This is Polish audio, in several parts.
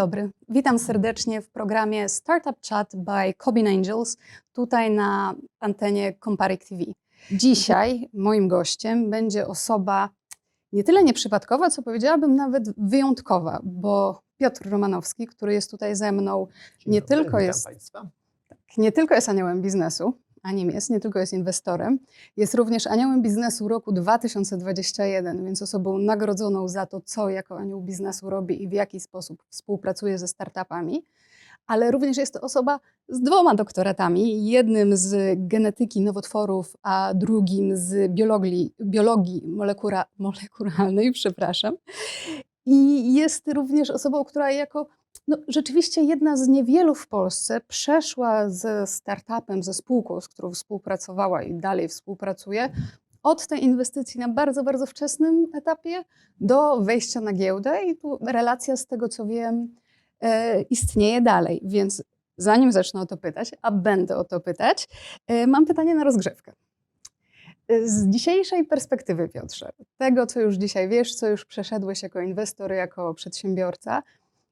dobry. Witam serdecznie w programie Startup Chat by Cobin Angels, tutaj na antenie Comparik TV. Dzisiaj moim gościem będzie osoba nie tyle nieprzypadkowa, co powiedziałabym nawet wyjątkowa, bo Piotr Romanowski, który jest tutaj ze mną, Dzień Nie dobry, tylko jest- Państwa. nie tylko jest aniołem biznesu, a nim jest, nie tylko jest inwestorem, jest również aniołem biznesu roku 2021, więc osobą nagrodzoną za to, co jako anioł biznesu robi i w jaki sposób współpracuje ze startupami, ale również jest to osoba z dwoma doktoratami, jednym z genetyki nowotworów, a drugim z biologii, biologii molekura, molekuralnej, przepraszam. I jest również osobą, która jako no, rzeczywiście jedna z niewielu w Polsce przeszła ze startupem, ze spółką, z którą współpracowała i dalej współpracuje, od tej inwestycji na bardzo, bardzo wczesnym etapie do wejścia na giełdę i tu relacja z tego, co wiem, e, istnieje dalej. Więc zanim zacznę o to pytać, a będę o to pytać, e, mam pytanie na rozgrzewkę. E, Z dzisiejszej perspektywy, Piotrze, tego, co już dzisiaj wiesz, co już przeszedłeś jako inwestor, jako przedsiębiorca,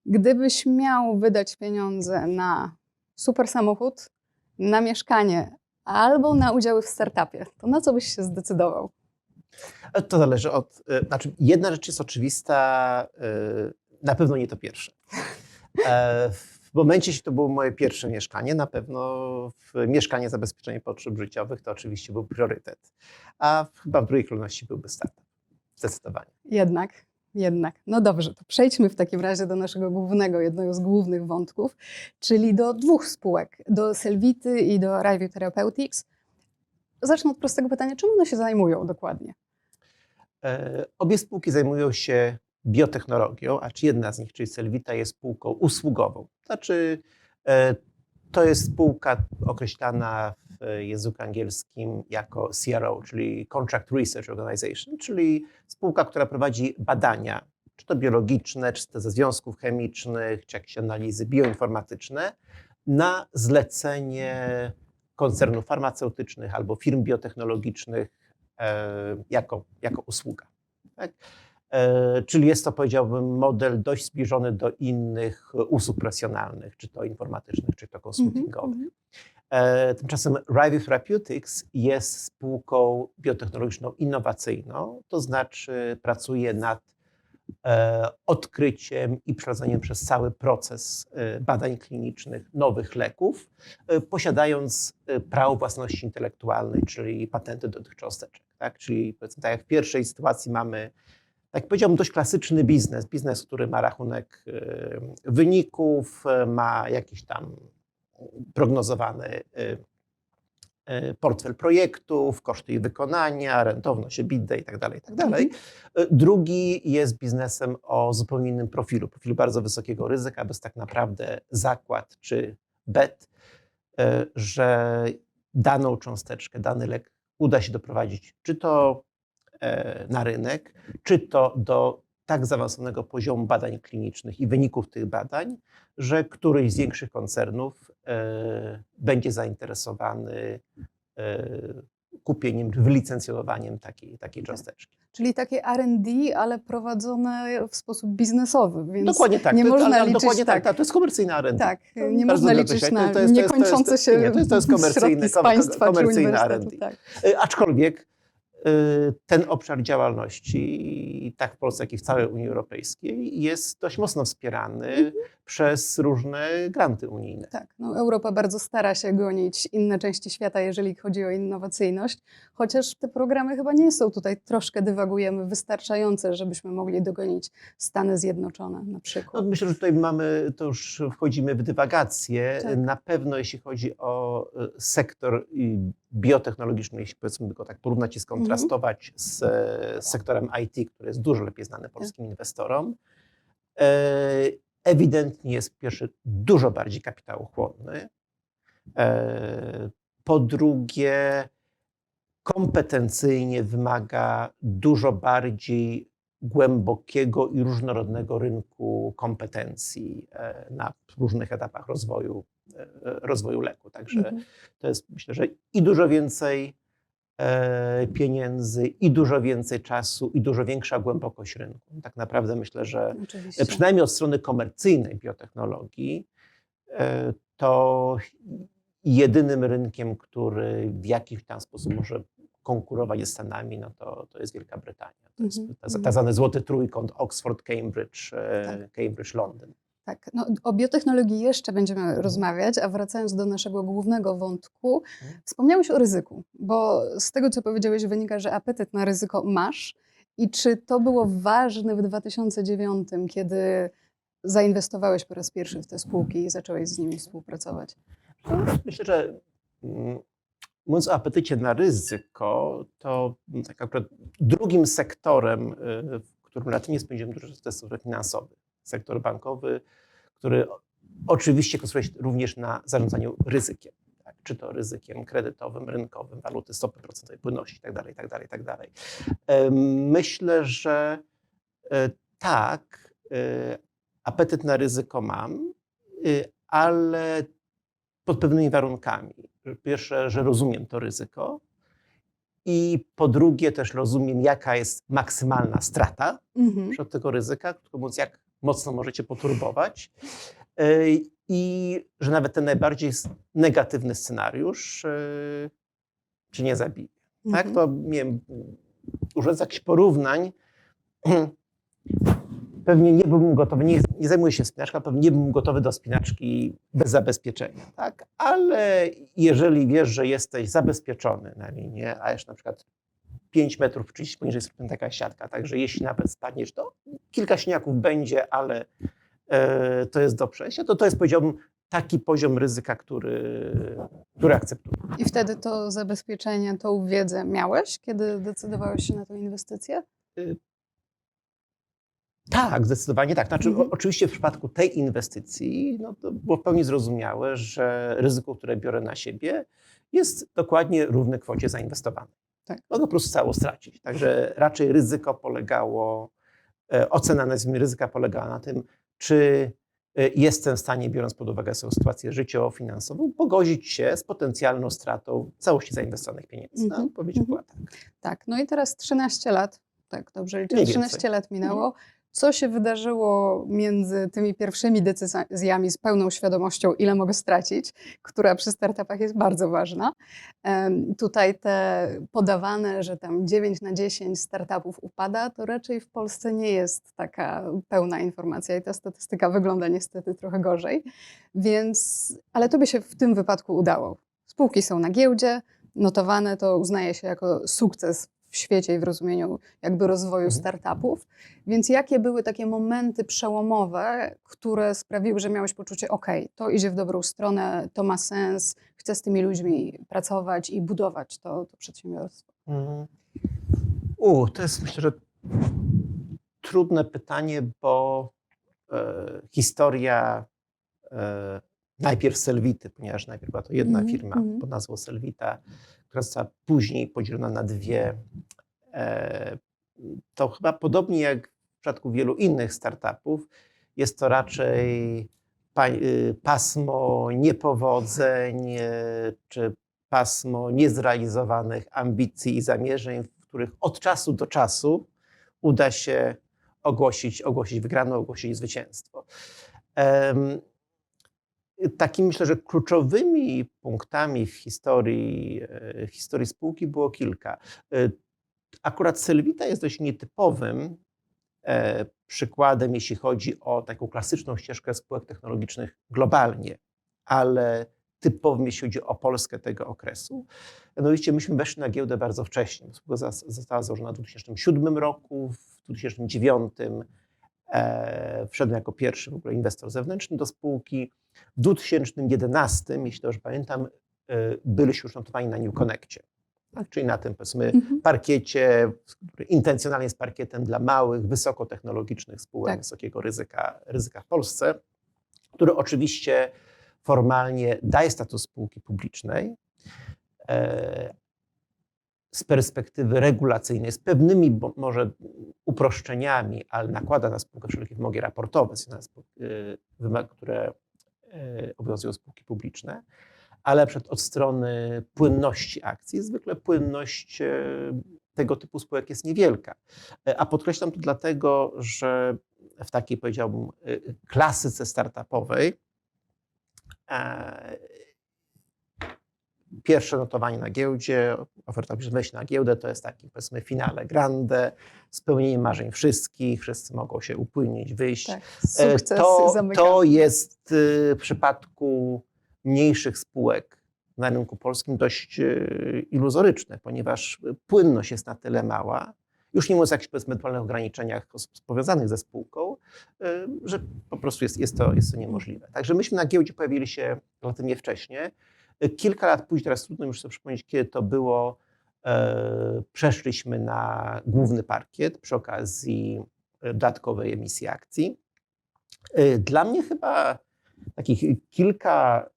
Gdybyś miał wydać pieniądze na super samochód, na mieszkanie albo na udziały w startupie, to na co byś się zdecydował? E, To zależy od. e, Znaczy, jedna rzecz jest oczywista, e, na pewno nie to pierwsze. W momencie, jeśli to było moje pierwsze mieszkanie, na pewno mieszkanie zabezpieczenie potrzeb życiowych to oczywiście był priorytet. A chyba w drugiej kolejności byłby startup. Zdecydowanie. Jednak, jednak. No dobrze, to przejdźmy w takim razie do naszego głównego, jednego z głównych wątków, czyli do dwóch spółek, do Selvity i do Rivio Therapeutics. Zacznę od prostego pytania, czym one się zajmują dokładnie? E, Obie spółki zajmują się biotechnologią, a czy jedna z nich, czyli Selvita, jest spółką usługową. Znaczy, e, to jest spółka określana w języku angielskim jako CRO, czyli Contract Research Organization, czyli spółka, która prowadzi badania, czy to biologiczne, czy to ze związków chemicznych, czy jakieś analizy bioinformatyczne, na zlecenie koncernów farmaceutycznych albo firm biotechnologicznych e, jako, jako usługa. Tak? E, Czyli jest to, powiedziałbym, model dość zbliżony do innych usług profesjonalnych, czy to informatycznych, czy to konsultingowych. Mhm, E, Tymczasem Rivio Therapeutics jest spółką biotechnologiczną innowacyjną, to znaczy pracuje nad e, odkryciem i przechodzeniem przez cały proces badań klinicznych nowych leków, posiadając prawo własności intelektualnej, czyli patenty do tych cząsteczek. Tak? Czyli tak jak w pierwszej sytuacji mamy, tak powiedziałbym, dość klasyczny biznes, biznes, który ma rachunek e, wyników, e, ma jakiś tam prognozowany e, portfel projektów, koszty ich wykonania, rentowność, EBITDA i tak dalej, i tak dalej. E, Drugi jest biznesem o zupełnie innym profilu, profilu bardzo wysokiego ryzyka, bo jest tak naprawdę zakład czy bet, że daną cząsteczkę, dany lek uda się doprowadzić czy to na rynek, czy to do tak zaawansowanego poziomu badań klinicznych i wyników tych badań, że któryś z większych koncernów e, będzie zainteresowany e, kupieniem wylicencjonowaniem takiej, takiej cząsteczki. Czyli takie R&D, ale prowadzone w sposób biznesowy, więc Dokładnie tak. nie to, można liczyć dokładnie tak. tak. tak. To jest komercyjna R&D. Tak, nie bardzo można liczyć na To jest- to jest- niekończące się nie, to jest- to jest komercyjny- środki z ko- ko- państwa czy komercyjny uniwersytetu. R&D. Tak. Aczkolwiek ten obszar działalności, tak w Polsce, jak i w całej Unii Europejskiej, jest dość mocno wspierany Mhm. przez różne granty unijne. Tak, no Europa bardzo stara się gonić inne części świata, jeżeli chodzi o innowacyjność, chociaż te programy chyba nie są tutaj, troszkę dywagujemy, wystarczające, żebyśmy mogli dogonić Stany Zjednoczone na No, przykład. myślę, że tutaj mamy, to już wchodzimy w dywagacje. Tak. Na pewno jeśli chodzi o y, sektor biotechnologiczny, jeśli powiedzmy go tak porównać i skontrastować z e, sektorem IT, który jest dużo lepiej znany polskim inwestorom, e, ewidentnie jest po pierwsze dużo bardziej kapitałochłonny. E, Po drugie, kompetencyjnie wymaga dużo bardziej głębokiego i różnorodnego rynku kompetencji e, na różnych etapach rozwoju, rozwoju leku. Także Mhm. to jest myślę, że i dużo więcej pieniędzy i dużo więcej czasu i dużo większa głębokość rynku. Tak naprawdę myślę, że Oczywiście. e, przynajmniej od strony komercyjnej biotechnologii e, to jedynym rynkiem, który w jakiś tam sposób może konkurować z Stanami, no to, to jest Wielka Brytania. To jest tak zwany złoty trójkąt Oxford, Cambridge, e, Tak. Cambridge, Londyn. Tak, no, o biotechnologii jeszcze będziemy rozmawiać, a wracając do naszego głównego wątku, Mhm. wspomniałeś o ryzyku, bo z tego, co powiedziałeś, wynika, że apetyt na ryzyko masz. I czy to było ważne w 2009, kiedy zainwestowałeś po raz pierwszy w te spółki i zacząłeś z nimi współpracować? Myślę, że mm, mówiąc o apetycie na ryzyko, to mm, tak akurat drugim sektorem, y, w którym latnie spędziłem dużo czasu, jest sektor finansowy. Sektor bankowy, który oczywiście koncentruje się również na zarządzaniu ryzykiem. Tak? Czy to ryzykiem kredytowym, rynkowym, waluty, stopy procentowej, płynności itd., itd., itd. Myślę, że e, tak, e, apetyt na ryzyko mam, y, ale pod pewnymi warunkami. Pierwsze, że rozumiem to ryzyko i po drugie też rozumiem, jaka jest maksymalna strata Mhm. od tego ryzyka, krótko mówiąc, jak mocno możecie poturbować y, i że nawet ten najbardziej negatywny scenariusz y, cię nie zabije. Tak, Mhm. to nie wiem, użyjąc jakichś porównań, pewnie nie byłbym gotowy, nie, nie zajmuję się spinaczką, pewnie nie byłbym gotowy do spinaczki bez zabezpieczenia, tak? Ale jeżeli wiesz, że jesteś zabezpieczony na linie, a jeszcze na przykład 5 metrów, czyli poniżej jest taka siatka, także jeśli nawet spadniesz, to kilka śniaków będzie, ale e, to jest do przejścia, to to jest powiedziałbym taki poziom ryzyka, który, który akceptuję. I wtedy to zabezpieczenie, tą wiedzę miałeś, kiedy decydowałeś się na tę inwestycję? Tak, zdecydowanie tak. Znaczy, Mhm. oczywiście w przypadku tej inwestycji no, to było w pełni zrozumiałe, że ryzyko, które biorę na siebie, jest dokładnie równe kwocie zainwestowanej. Tak. Mogę po prostu cało stracić. Także raczej ryzyko polegało, e, ocena nazwijmy ryzyka polegała na tym, czy e, jestem w stanie, biorąc pod uwagę swoją sytuację życiowo-finansową, pogodzić się z potencjalną stratą całości zainwestowanych pieniędzy. Mhm. No, odpowiedź Mhm. była tak. Tak, no i teraz 13 lat, tak dobrze liczę, Mniej 13 więcej. lat minęło. Co się wydarzyło między tymi pierwszymi decyzjami z pełną świadomością, ile mogę stracić, która przy startupach jest bardzo ważna. Tutaj te podawane, że tam 9 na 10 startupów upada, to raczej w Polsce nie jest taka pełna informacja i ta statystyka wygląda niestety trochę gorzej. Więc, ale to by się w tym wypadku udało. Spółki są na giełdzie, notowane to uznaje się jako sukces w świecie i w rozumieniu jakby rozwoju Mhm. startupów. Więc jakie były takie momenty przełomowe, które sprawiły, że miałeś poczucie, ok, to idzie w dobrą stronę, to ma sens, chcę z tymi ludźmi pracować i budować to, to przedsiębiorstwo? Mhm. U, to jest myślę, że trudne pytanie, bo e, historia e, najpierw Selvity, ponieważ najpierw była to jedna Mhm, firma mhm. pod nazwą Selvita, która została później podzielona na dwie. E, to chyba podobnie jak w przypadku wielu innych startupów, jest to raczej pa, y, pasmo niepowodzeń e, czy pasmo niezrealizowanych ambicji i zamierzeń, w których od czasu do czasu uda się ogłosić, ogłosić wygraną, ogłosić zwycięstwo. Em, Takimi myślę, że kluczowymi punktami w historii, e, historii spółki było kilka. E, Akurat Sylwita jest dość nietypowym e, przykładem, jeśli chodzi o taką klasyczną ścieżkę spółek technologicznych globalnie, ale typowym, jeśli chodzi o Polskę tego okresu. Mianowicie myśmy weszli na giełdę bardzo wcześnie. Spółka została założona w 2007 roku, w 2009 e, wszedłem jako pierwszy w ogóle inwestor zewnętrzny do spółki. W 2011, jeśli dobrze pamiętam, e, byliśmy już notowani na New Connectie, tak? czyli na tym powiedzmy Mhm. parkiecie, który intencjonalnie jest parkietem dla małych, wysokotechnologicznych spółek Tak. wysokiego ryzyka, ryzyka w Polsce, który oczywiście formalnie daje status spółki publicznej. Z perspektywy regulacyjnej, z pewnymi bo, może uproszczeniami, ale nakłada na spółkę wszelkie wymogi raportowe, y, które y, obowiązują spółki publiczne, ale przed od strony płynności akcji. Zwykle płynność e, tego typu spółek jest niewielka. A podkreślam to dlatego, że w takiej, powiedziałbym, klasyce startupowej e, pierwsze notowanie na giełdzie, oferta wejść na giełdę to jest taki, powiedzmy, finale grande, spełnienie marzeń wszystkich, wszyscy mogą się upłynnić, wyjść. Tak, E, sukces To, zamykamy. to jest y, w przypadku mniejszych spółek na rynku polskim dość y, iluzoryczne, ponieważ płynność jest na tyle mała, już nie mówiąc o jakichś powiedzmy ewentualnych ograniczeniach powiązanych ze spółką, y, że po prostu jest, jest, to, jest to niemożliwe. Także myśmy na giełdzie pojawili się relativnie wcześnie. Kilka lat później, teraz trudno już sobie przypomnieć, kiedy to było, e, przeszliśmy na główny parkiet przy okazji e, dodatkowej emisji akcji. Y, Dla mnie chyba takich kilka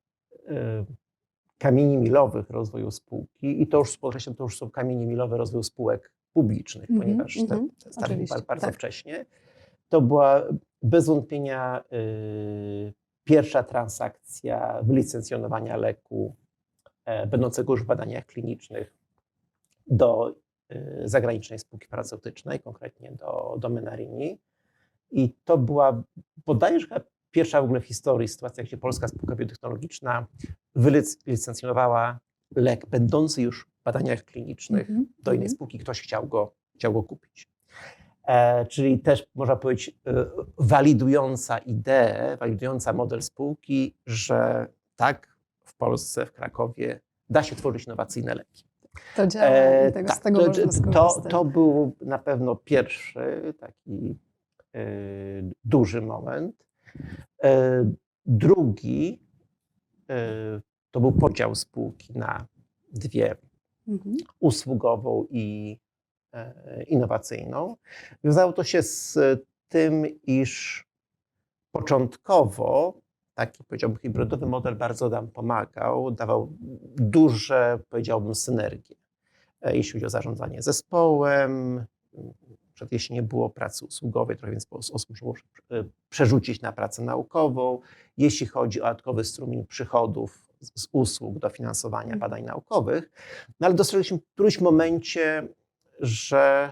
kamieni milowych rozwoju spółki i to już podkreślam, to już są kamienie milowe rozwoju spółek publicznych, ponieważ te, mhm, te starty oczywiście, bardzo, bardzo tak. wcześnie. To była bez wątpienia y, pierwsza transakcja wylicencjonowania leku e, będącego już w badaniach klinicznych do y, zagranicznej spółki farmaceutycznej, konkretnie do, do Menarini. I to była, podaję, że chyba pierwsza w ogóle w historii sytuacja, gdzie polska spółka biotechnologiczna wylicencjonowała lek będący już w badaniach klinicznych Mhm, do innej mhm. spółki, ktoś chciał go, chciał go kupić. E, czyli też można powiedzieć e, walidująca ideę, walidująca model spółki, że tak w Polsce, w Krakowie da się tworzyć innowacyjne leki. To działa E, tego, tak, z tego to, to, to był na pewno pierwszy taki e, duży moment. Drugi to był podział spółki na dwie, Mhm. usługową i innowacyjną. Wiązało to się z tym, iż początkowo taki, powiedziałbym, hybrydowy model bardzo nam pomagał, dawał duże, powiedziałbym, synergie, e, jeśli chodzi o zarządzanie zespołem, przed jeśli nie było pracy usługowej, trochę więcej osób musiało e, przerzucić na pracę naukową, jeśli chodzi o dodatkowy strumień przychodów z usług do finansowania Mhm. badań naukowych, no ale dostrzegliśmy w którymś momencie, że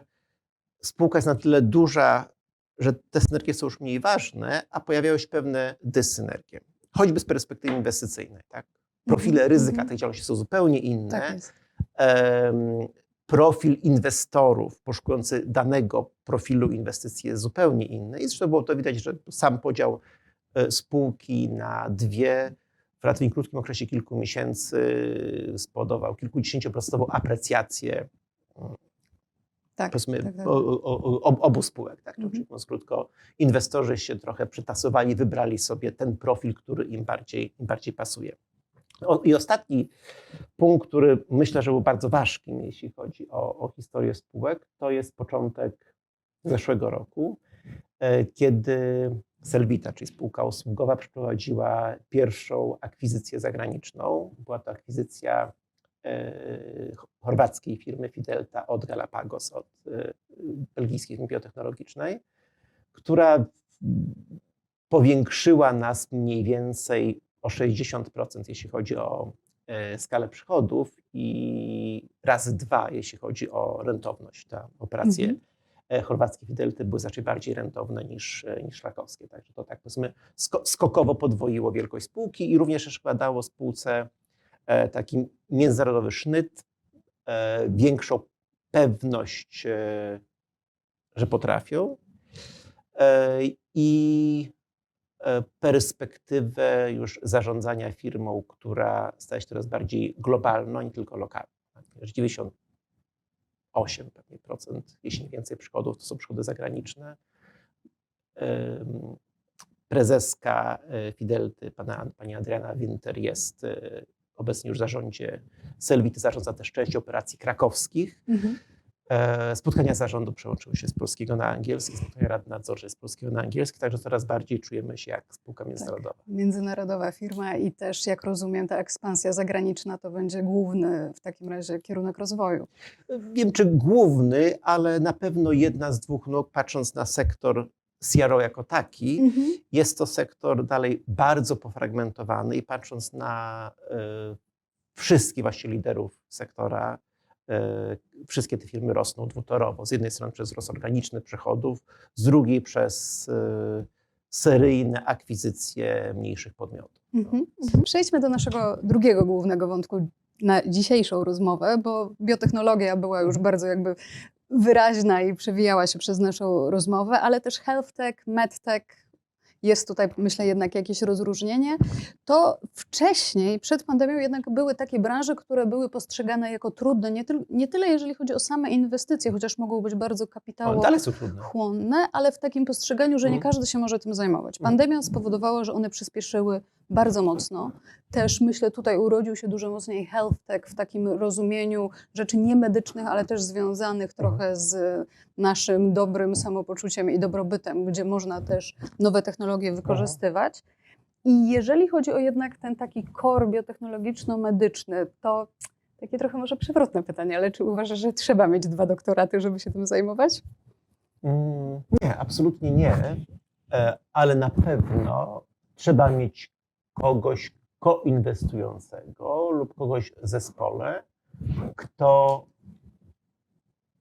spółka jest na tyle duża, że te synergie są już mniej ważne, a pojawiały się pewne dyssynergie. Choćby z perspektywy inwestycyjnej. Tak? Profile Mhm, ryzyka mhm. tych działalności są zupełnie inne. Tak profil inwestorów poszukujący danego profilu inwestycji jest zupełnie inny. I zresztą było to widać, że sam podział e, spółki na dwie w relativnie krótkim okresie kilku miesięcy spowodował kilkudziesięcioprocentową aprecjację mm, Tak, powiedzmy, tak, tak. o, o, o, ob- obu spółek. Tak? Mhm. Czyli mówiąc krótko, inwestorzy się trochę przytasowali, wybrali sobie ten profil, który im bardziej, im bardziej pasuje. I ostatni punkt, który myślę, że był bardzo ważkim, jeśli chodzi o, o historię spółek, to jest początek zeszłego roku, e, kiedy Selvita, czyli spółka usługowa, przeprowadziła pierwszą akwizycję zagraniczną. Była to akwizycja chorwackiej firmy Fidelta od Galapagos, od e, belgijskiej firmy biotechnologicznej, która powiększyła nas mniej więcej o 60%, jeśli chodzi o e, skalę przychodów i razy dwa, jeśli chodzi o rentowność. Te operacje Mhm. e, chorwackie Fidelty były znacznie bardziej rentowne niż, e, niż krakowskie. Także to tak powiedzmy sko- skokowo podwoiło wielkość spółki i również też chyba dało spółce e, taki międzynarodowy sznyt, e, większą pewność, e, że potrafią e, i perspektywę już zarządzania firmą, która staje się coraz bardziej globalną, nie tylko lokalną. Tak? Że 98 pewnie procent, jeśli nie więcej przychodów, to są przychody zagraniczne. Prezeska Fidelty, pana, pani Adriana Winter jest obecnie już zarządzie Selvity, zarządza też część operacji krakowskich. Mhm. E, Spotkania zarządu przełączyły się z polskiego na angielski, spotkania rady nadzorczej z polskiego na angielski, także coraz bardziej czujemy się jak spółka międzynarodowa. Międzynarodowa firma i też, jak rozumiem, ta ekspansja zagraniczna to będzie główny w takim razie kierunek rozwoju. Wiem, czy główny, ale na pewno jedna z dwóch nóg, patrząc na sektor CRO jako taki, Mhm. jest to sektor dalej bardzo pofragmentowany i patrząc na e, wszystkich właśnie liderów sektora, e, wszystkie te firmy rosną dwutorowo. Z jednej strony przez wzrost organiczny przychodów, z drugiej przez e, seryjne akwizycje mniejszych podmiotów. Mhm. Mhm. Przejdźmy do naszego drugiego głównego wątku na dzisiejszą rozmowę, bo biotechnologia była już bardzo jakby wyraźna i przewijała się przez naszą rozmowę, ale też health tech, medtech, jest tutaj myślę jednak jakieś rozróżnienie. To wcześniej, przed pandemią jednak były takie branże, które były postrzegane jako trudne, nie, tyl- nie tyle jeżeli chodzi o same inwestycje, chociaż mogą być bardzo O, kapitałowe dalej są trudne. chłonne, ale w takim postrzeganiu, że nie Mhm. każdy się może tym zajmować. Mhm. Pandemia spowodowała, że one przyspieszyły bardzo mocno. Też myślę, tutaj urodził się dużo mocniej health tech w takim rozumieniu rzeczy niemedycznych, ale też związanych trochę z naszym dobrym samopoczuciem i dobrobytem, gdzie można też nowe technologie wykorzystywać. I jeżeli chodzi o jednak ten taki core biotechnologiczno-medyczny, to takie trochę może przewrotne pytanie, ale czy uważasz, że trzeba mieć dwa doktoraty, żeby się tym zajmować? Mm, Nie, absolutnie nie, E, ale na pewno trzeba mieć kogoś koinwestującego lub kogoś w zespole, kto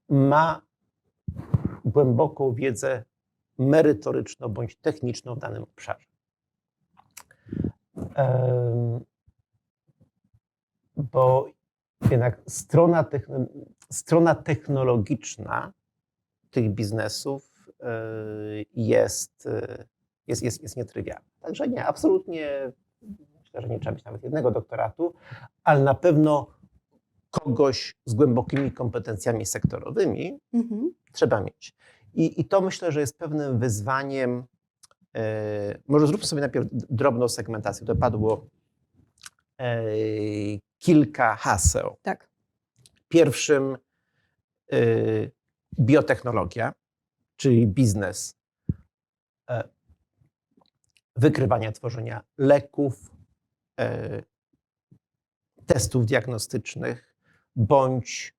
ma głęboką wiedzę merytoryczną bądź techniczną w danym obszarze. Bo jednak strona, techn- strona technologiczna tych biznesów y, jest, y, jest, jest, jest nietrywialna. Także nie, absolutnie że nie trzeba mieć nawet jednego doktoratu, ale na pewno kogoś z głębokimi kompetencjami sektorowymi Mhm. trzeba mieć. I, I to myślę, że jest pewnym wyzwaniem. e, może zróbmy sobie najpierw drobną segmentację. To padło e, kilka haseł. Tak. Pierwszym y, biotechnologia, czyli biznes wykrywania, tworzenia leków, testów diagnostycznych bądź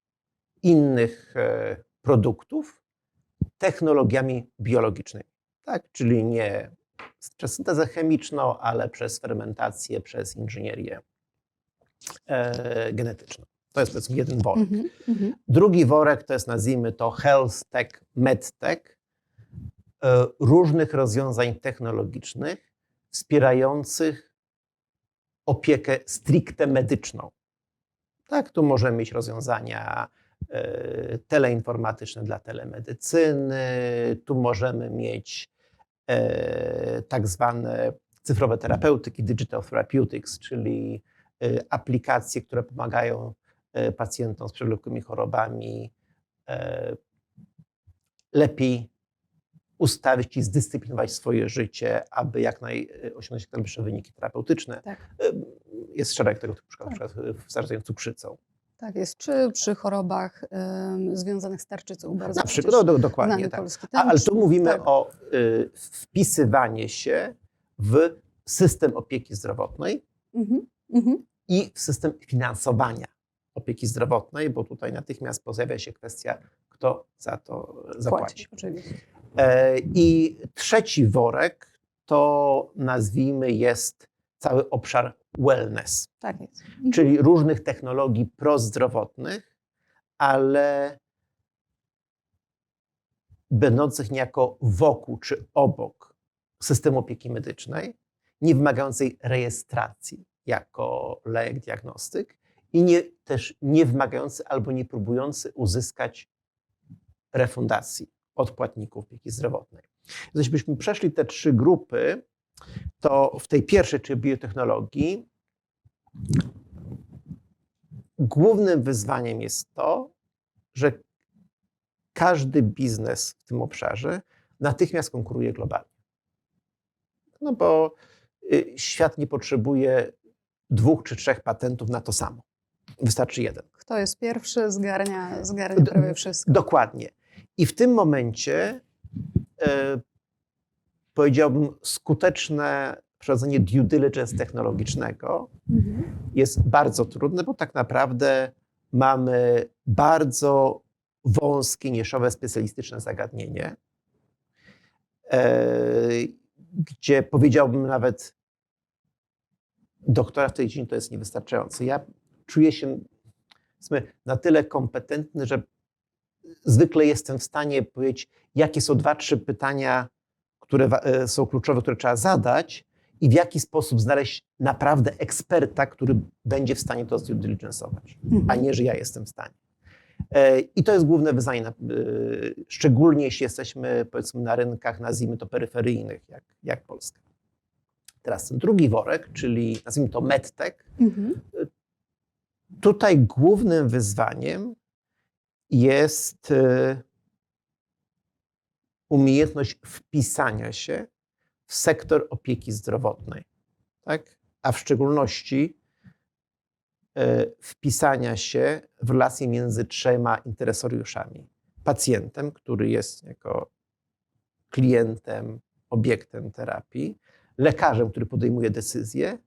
innych e, produktów technologiami biologicznymi. Tak? Czyli nie przez syntezę chemiczną, ale przez fermentację, przez inżynierię e, genetyczną. To jest powiedzmy jeden worek. Mhm. Mhm. Drugi worek to jest, nazwijmy to, health tech, medtech, e, różnych rozwiązań technologicznych wspierających opiekę stricte medyczną. Tak, tu możemy mieć rozwiązania e, teleinformatyczne dla telemedycyny, tu możemy mieć e, tak zwane cyfrowe terapeutyki, digital therapeutics, czyli e, aplikacje, które pomagają pacjentom z przewlekłymi chorobami lepiej ustawić i zdyscyplinować swoje życie, aby jak naj osiągnąć jak najlepsze wyniki terapeutyczne. Tak. Jest szereg tego typu przykładów, na przykład w zarażeniu cukrzycą. Tak jest. Czy przy chorobach związanych z tarczycą? Bardzo Na przykład, no, do, dokładnie tak. polski A, ale tu mówimy tak. o y, wpisywanie się w system opieki zdrowotnej Mhm. Mhm. i w system finansowania opieki zdrowotnej, bo tutaj natychmiast pojawia się kwestia, kto za to zapłaci. Płaci, oczywiście. E, I trzeci worek to nazwijmy jest cały obszar wellness, Tak jest. Czyli różnych technologii prozdrowotnych, ale będących niejako wokół czy obok systemu opieki medycznej, nie wymagającej rejestracji jako lek, diagnostyk i nie, też nie wymagający albo nie próbujący uzyskać refundacji od płatników opieki zdrowotnej. Jeślibyśmy przeszli te trzy grupy, to w tej pierwszej, czyli biotechnologii, głównym wyzwaniem jest to, że każdy biznes w tym obszarze natychmiast konkuruje globalnie. No bo y, świat nie potrzebuje dwóch czy trzech patentów na to samo. Wystarczy jeden. Kto jest pierwszy, zgarnia, zgarnia prawie wszystko. Dokładnie. I w tym momencie e, powiedziałbym, skuteczne prowadzenie due diligence technologicznego Mhm. jest bardzo trudne, bo tak naprawdę mamy bardzo wąskie, niszowe, specjalistyczne zagadnienie. e, gdzie powiedziałbym nawet doktora w tej dziedzinie to jest niewystarczające. Ja czuję się na tyle kompetentny, że zwykle jestem w stanie powiedzieć, jakie są dwa, trzy pytania, które e, są kluczowe, które trzeba zadać i w jaki sposób znaleźć naprawdę eksperta, który będzie w stanie to due diligence'ować, a Mhm. nie, że ja jestem w stanie. E, I to jest główne wyzwanie, e, szczególnie jeśli jesteśmy powiedzmy na rynkach, nazwijmy to peryferyjnych, jak, jak Polska. Teraz ten drugi worek, czyli nazwijmy to medtech, Mhm. Tutaj głównym wyzwaniem jest e, umiejętność wpisania się w sektor opieki zdrowotnej, tak? a w szczególności e, wpisania się w relacje między trzema interesariuszami. Pacjentem, który jest jako klientem, obiektem terapii, lekarzem, który podejmuje decyzje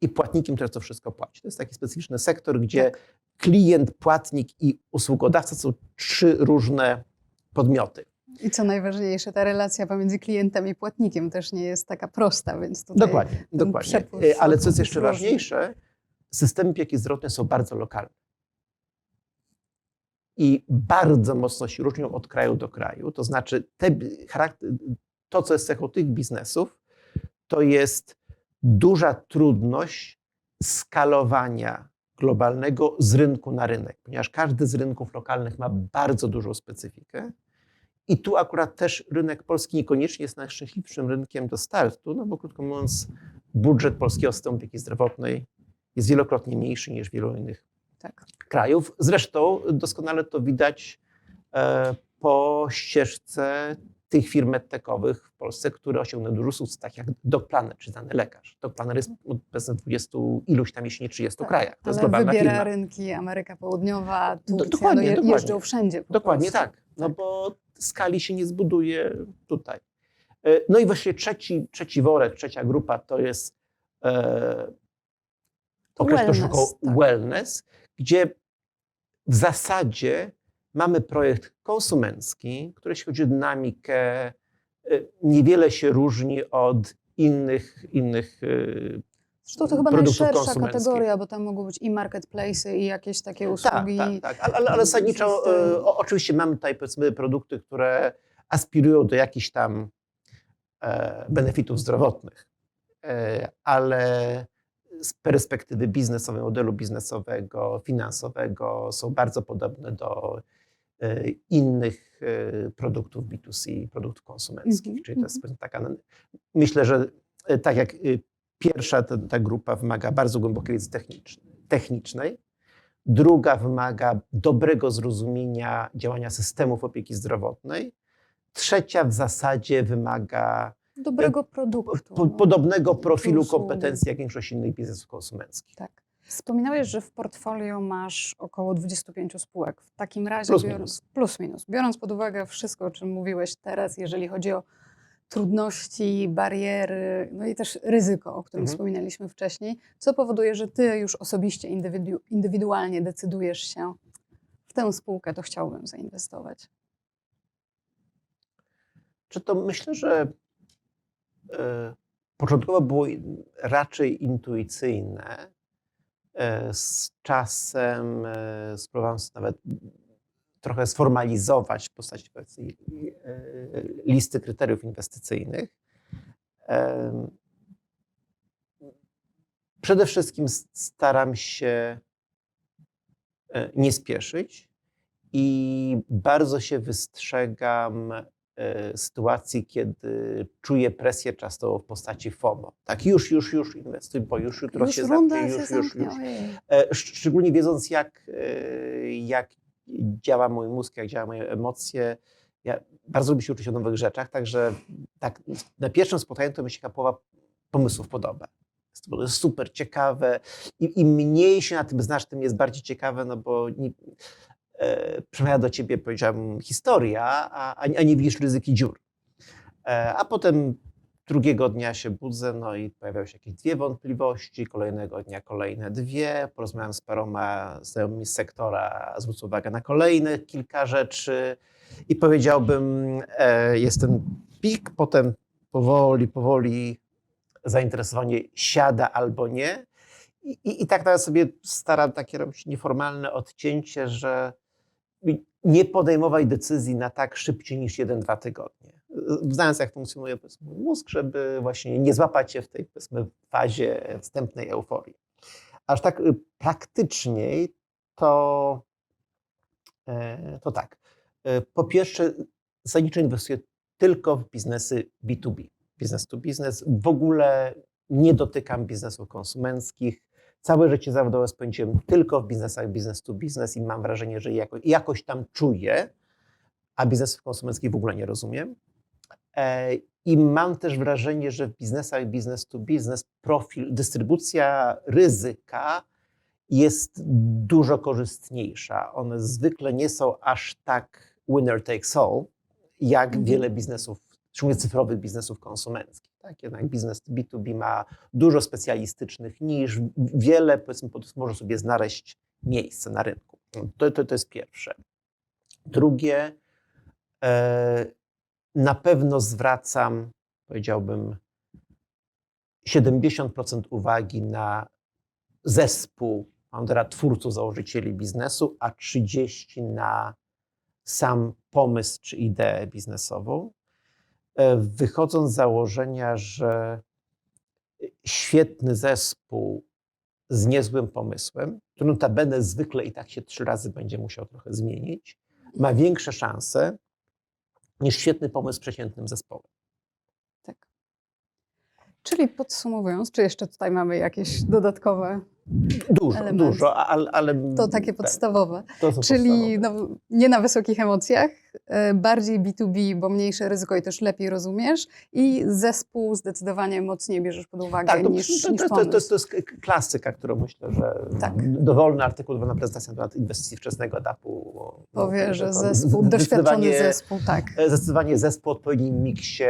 i płatnikiem, który to wszystko płaci. To jest taki specyficzny sektor, gdzie klient, płatnik i usługodawca są trzy różne podmioty. I co najważniejsze, ta relacja pomiędzy klientem i płatnikiem też nie jest taka prosta, więc tutaj Dokładnie, dokładnie. E, Ale co jest jeszcze różny. ważniejsze, systemy opieki zdrowotnej są bardzo lokalne. I bardzo mocno się różnią od kraju do kraju. To znaczy, te, to, co jest cechą tych biznesów, to jest duża trudność skalowania globalnego z rynku na rynek, ponieważ każdy z rynków lokalnych ma bardzo dużą specyfikę. I tu akurat też rynek polski niekoniecznie jest najszczęśliwszym rynkiem do startu, no bo krótko mówiąc, budżet polskiego systemu opieki zdrowotnej jest wielokrotnie mniejszy niż wielu innych Tak. krajów. Zresztą doskonale to widać e, po ścieżce tych firm medtechowych w Polsce, które osiągnęły duży sukces, tak jak Doc Planner, czy znany lekarz. Doc Planner jest obecny w 20 iluś tam, jeśli nie 30 Tak, krajach. To jest Ale globalna wybiera firma. rynki Ameryka Południowa, Turcja, dokładnie, no je, dokładnie. jeżdżą wszędzie Dokładnie prostu. tak, no bo skali się nie zbuduje tutaj. E, No i właśnie trzeci, trzeci worek, trzecia grupa to jest e, Wellness, wellness, tak. wellness, gdzie w zasadzie mamy projekt konsumencki, który jeśli chodzi o dynamikę, e, niewiele się różni od innych, innych e, Zresztą to chyba najszersza kategoria, bo tam mogą być i marketplace'y, i jakieś takie usługi. Tak, tak, tak. Ale, ale, zasadniczo o, oczywiście mamy tutaj powiedzmy produkty, które aspirują do jakichś tam e, benefitów zdrowotnych, e, ale z perspektywy biznesowej, modelu biznesowego, finansowego są bardzo podobne do innych e, produktów B2C, produktów konsumenckich. Mhm, Czyli to jest powiedzmy taka, no, myślę, że e, tak jak e, pierwsza ta, ta grupa wymaga bardzo głębokiej wiedzy technicznej, technicznej, druga wymaga dobrego zrozumienia działania systemów opieki zdrowotnej, trzecia w zasadzie wymaga Dobrego produktu. po, no. podobnego profilu usługi. kompetencji jak większość innych biznesów konsumenckich. Tak. Wspominałeś, że w portfolio masz około 25 spółek. W takim razie, Plus biorąc, minus. plus minus, biorąc pod uwagę wszystko, o czym mówiłeś teraz, jeżeli chodzi o trudności, bariery, no i też ryzyko, o którym Mhm. wspominaliśmy wcześniej, co powoduje, że ty już osobiście, indywidu- indywidualnie decydujesz się w tę spółkę, to chciałbym zainwestować. Czy to myślę, że e, początkowo było raczej intuicyjne. E, z czasem e, spróbowałem nawet trochę sformalizować w postaci e, listy kryteriów inwestycyjnych. Przede wszystkim staram się nie spieszyć i bardzo się wystrzegam sytuacji, kiedy czuję presję często w postaci FOMO. Tak, już, już, już inwestuj, bo już jutro już się zamknie, się już, już, zamknie, już. ojej. E, szcz- Szczególnie wiedząc, jak, e, jak działa mój mózg, jak działają moje emocje. Ja bardzo lubię się uczyć o nowych rzeczach, także tak, na pierwszym spotkaniu to mi się połowa pomysłów podoba. Jest to super ciekawe. I, Im mniej się na tym znasz, tym jest bardziej ciekawe, no bo nie, e, przemawia do ciebie, powiedziałbym, historia, a, a a nie widzisz ryzyki dziur. E, a potem drugiego dnia się budzę, no i pojawiają się jakieś dwie wątpliwości, kolejnego dnia kolejne dwie. Porozmawiam z paroma znajomymi z sektora, zwrócę uwagę na kolejne kilka rzeczy i powiedziałbym, e, jest ten pik, potem powoli, powoli zainteresowanie siada albo nie. I, i, i tak nawet sobie staram takie robić nieformalne odcięcie, że nie podejmować decyzji na tak szybciej niż 1-2 tygodnie. Znając, jak funkcjonuje mój mózg, żeby właśnie nie złapać się w tej fazie wstępnej euforii. Aż tak y, praktyczniej to, e, to tak. E, Po pierwsze, zasadniczo inwestuję tylko w biznesy B2B, business to business. W ogóle nie dotykam biznesów konsumenckich. Całe życie zawodowe spędziłem tylko w biznesach business to business i mam wrażenie, że jako, jakoś tam czuję, a biznesów konsumenckich w ogóle nie rozumiem. E, I mam też wrażenie, że w biznesach business to business profil, dystrybucja ryzyka jest dużo korzystniejsza. One zwykle nie są aż tak winner takes all, jak Mhm. wiele biznesów, szczególnie cyfrowych biznesów konsumenckich. Tak? Jednak biznes B2B ma dużo specjalistycznych niż wiele, powiedzmy, może sobie znaleźć miejsce na rynku. To, to, to jest pierwsze. Drugie, e, na pewno zwracam, powiedziałbym, 70% uwagi na zespół foundera, twórców, założycieli biznesu, a 30% na sam pomysł czy ideę biznesową. E, Wychodząc z założenia, że świetny zespół z niezłym pomysłem, który notabene zwykle i tak się trzy razy będzie musiał trochę zmienić, ma większe szanse niż świetny pomysł w przeciętnym zespole. Tak. Czyli podsumowując, czy jeszcze tutaj mamy jakieś dodatkowe, Dużo, Element. dużo, ale, ale to takie tak, podstawowe. to są Czyli podstawowe. no, nie na wysokich emocjach, bardziej B2B, bo mniejsze ryzyko i też lepiej rozumiesz i zespół zdecydowanie mocniej bierzesz pod uwagę Tak, to, niż, to, niż to, to, to, jest, to klasyka, którą myślę, że Tak. dowolny artykuł, dowolna prezentacja na temat inwestycji wczesnego etapu. no, Powie, że to zespół, doświadczony zespół, tak. Zdecydowanie zespół o odpowiednim miksie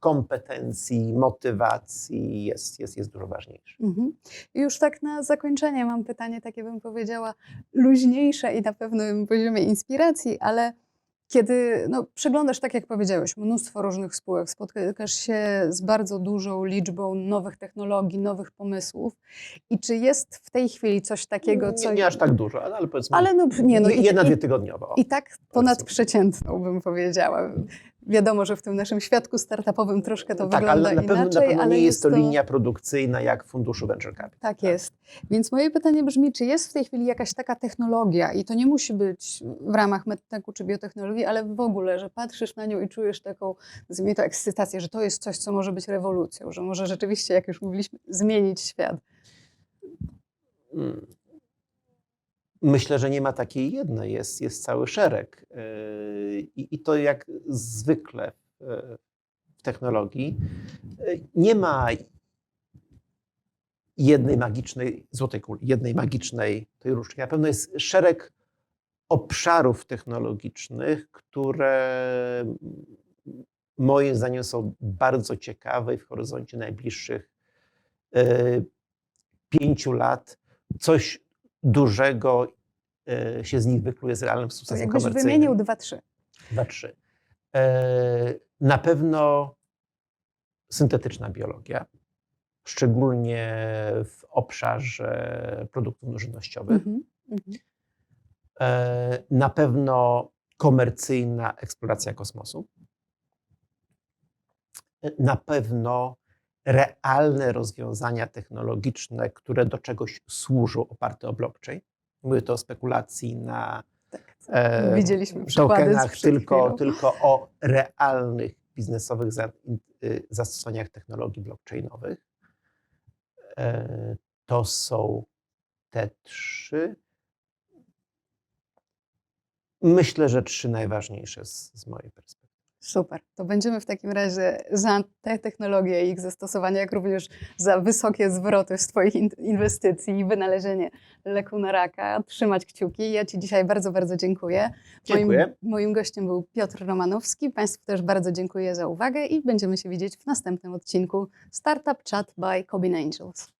kompetencji, motywacji jest, jest, jest dużo ważniejszy. Mhm. Już tak na zakończenie mam pytanie, takie bym powiedziała, luźniejsze i na pewnym poziomie inspiracji, ale kiedy no, przeglądasz, tak jak powiedziałeś, mnóstwo różnych spółek, spotkasz się z bardzo dużą liczbą nowych technologii, nowych pomysłów i czy jest w tej chwili coś takiego, co... Nie, nie aż tak dużo, ale, powiedzmy Ale no, nie, no jedna, i- dwie tygodniowo. I tak ponadprzeciętną bym powiedziała. Wiadomo, że w tym naszym świadku startupowym troszkę to tak, wygląda ale na pewno, inaczej, na pewno ale nie jest to linia produkcyjna jak w funduszu Venture Capital. Tak jest. Więc moje pytanie brzmi, czy jest w tej chwili jakaś taka technologia, i to nie musi być w ramach medtechu czy biotechnologii, ale w ogóle, że patrzysz na nią i czujesz taką, nazwijmy to, ekscytację, że to jest coś, co może być rewolucją, że może rzeczywiście, jak już mówiliśmy, zmienić świat. Mm. Myślę, że nie ma takiej jednej, jest, jest cały szereg. Yy, I, I to jak zwykle w, w technologii, yy, nie ma jednej magicznej złotej kuli, jednej magicznej tej różdżki. Na pewno jest szereg obszarów technologicznych, które moim zdaniem są bardzo ciekawe i w horyzoncie najbliższych pięciu lat coś dużego e, się z nich wykluje z realnym sukcesem jakbyś komercyjnym. wymienił dwa, trzy. Dwa, trzy. E, Na pewno syntetyczna biologia, szczególnie w obszarze produktów żywnościowych. Mhm. Mhm. E, Na pewno komercyjna eksploracja kosmosu. Na pewno realne rozwiązania technologiczne, które do czegoś służą, oparte o blockchain. Mówię to o spekulacji na Tak. e, Widzieliśmy tokenach, tylko, tylko o realnych biznesowych za, y, zastosowaniach technologii blockchainowych. E, To są te trzy. Myślę, że trzy najważniejsze z, z mojej perspektywy. Super. To będziemy w takim razie za te technologie i ich zastosowanie, jak również za wysokie zwroty z Twoich in- inwestycji i wynalezienie leku na raka trzymać kciuki. Ja Ci dzisiaj bardzo, bardzo dziękuję. Dziękuję. Moim, moim gościem był Piotr Romanowski. Państwu też bardzo dziękuję za uwagę i będziemy się widzieć w następnym odcinku Startup Chat by Cobin Angels.